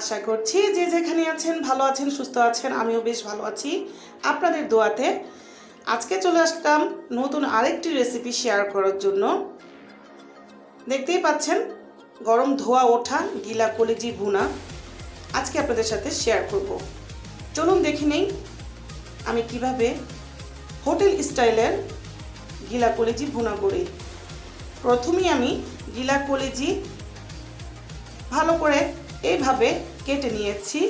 আশা করছি যে যেখানে আছেন, ভালো আছেন, সুস্থ আছেন, আমিও বেশ ভালো আছি আপনাদের দোয়াতে। আজকে চলে আসলাম নতুন আরেকটি রেসিপি শেয়ার করার জন্য। দেখতেই পাচ্ছেন, গরম ধোয়া ওঠা গিলা কলেজি ভুনা। আজকে আপনাদের সাথে শেয়ার করব। চলুন দেখি নেই আমি কীভাবে হোটেল স্টাইলের গিলা কলেজি ভুনা করি। প্রথমেই আমি গিলা কলেজি ভালো করে এইভাবে কেটে নিয়েছি।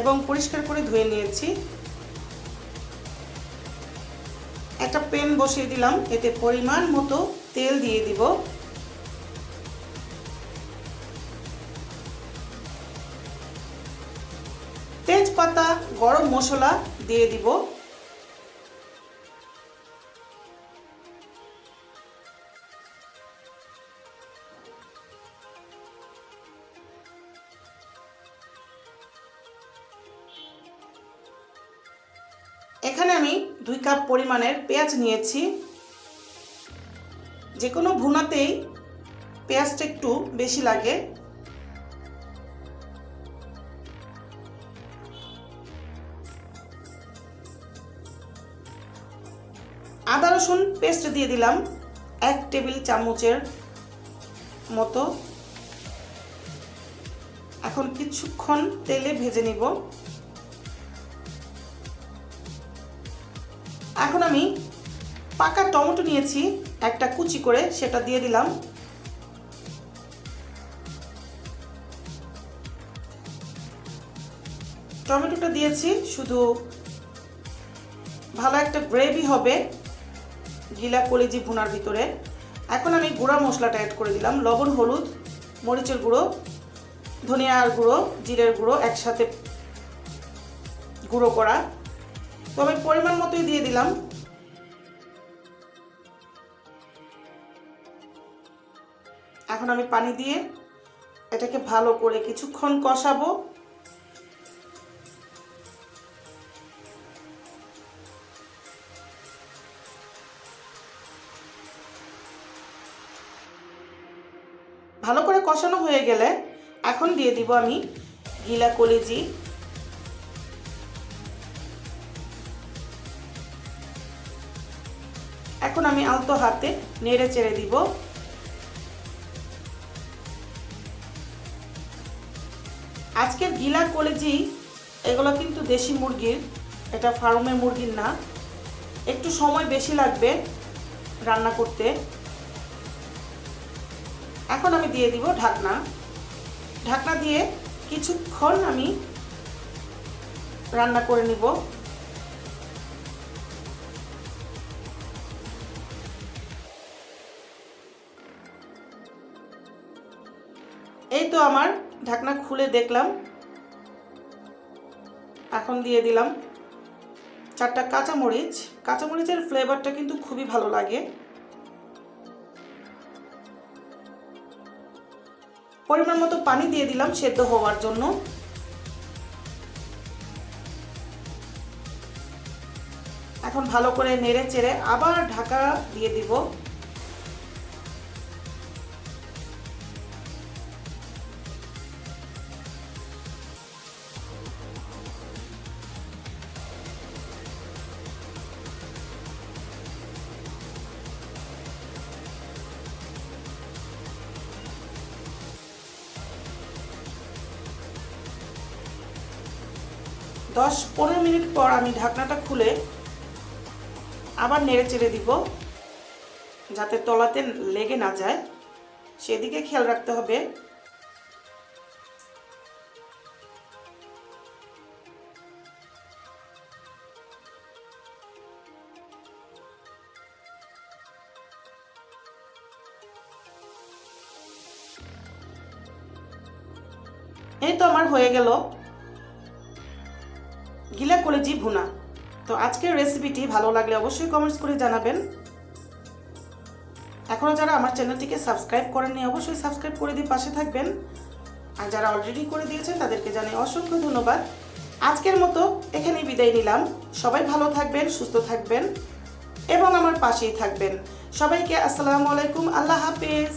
এবং পরিষ্কার করে ধুয়ে নিয়েছি। একটা পেন বসিয়ে দিলাম, এতে পরিমাণ মতো তেল দিয়ে দিব। তেজপাতা, গরম মশলা দিয়ে দিব। এখানে আমি দুই কাপ পরিমাণের পেঁয়াজ নিয়েছি। যে কোনো ভুনাতেই পেঁয়াজটা একটু বেশি লাগে। আদা, রসুন পেস্ট দিয়ে দিলাম এক টেবিল চামচের মতো। এখন কিছুক্ষণ তেলে ভেজে নিব। এখন আমি পাকা টমেটো নিয়েছি, একটা কুচি করে সেটা দিয়ে দিলাম। টমেটোটা দিয়েছি, শুধু ভালো একটা গ্রেভি হবে গিলা কলেজি ভুনার ভিতরে। এখন আমি গুঁড়া মশলাটা অ্যাড করে দিলাম, লবণ, হলুদ, মরিচের গুঁড়ো, ধনিয়ার গুঁড়ো, জিরের গুঁড়ো একসাথে গুঁড়ো করা। তো আমি পরিমাণ মতোই দিয়ে দিলাম। এখন আমি পানি দিয়ে এটাকে ভালো করে কিছুক্ষণ কষাবো। ভালো করে কষানো হয়ে গেলে এখন দিয়ে দিব আমি গিলা কলেজি এখন আমি আলতো হাতে নেড়ে চেড়ে দিব। আজকের গিলা কলেজি, এগুলো কিন্তু দেশি মুরগির, এটা ফার্মের মুরগির না। একটু সময় বেশি লাগবে রান্না করতে। এখন আমি দিয়ে দিব ঢাকনা। ঢাকনা দিয়ে কিছুক্ষণ আমি রান্না করে নিব। এই তো আমার ঢাকনা খুলে দেখলাম। এখন দিয়ে দিলাম চারটা কাঁচামরিচ। কাঁচামরিচের ফ্লেভারটা কিন্তু খুবই ভালো লাগে। পরিমাণ মতো পানি দিয়ে দিলাম সেদ্ধ হওয়ার জন্য। এখন ভালো করে নেড়ে চেড়ে আবার ঢাকা দিয়ে দিব। দশ পনেরো মিনিট পর আমি ঢাকনাটা খুলে আবার নেড়ে চেড়ে দিব, যাতে তলাতে লেগে না যায়। সেদিকে খেয়াল রাখতে হবে। এই তো আমার হয়ে গেল। গিলা কলেজি ভুনা। তো আজকের রেসিপিটি ভালো লাগলে অবশ্যই কমেন্টস করে জানাবেন। এখনও যারা আমার চ্যানেলটিকে সাবস্ক্রাইব করেননি, অবশ্যই সাবস্ক্রাইব করে দিয়ে পাশে থাকবেন। আর যারা অলরেডি করে দিয়েছেন, তাদেরকে জানাই অসংখ্য ধন্যবাদ। আজকের মতো এখানেই বিদায় নিলাম। সবাই ভালো থাকবেন, সুস্থ থাকবেন এবং আমার পাশেই থাকবেন। সবাইকে আসসালামু আলাইকুম, আল্লাহ হাফেজ।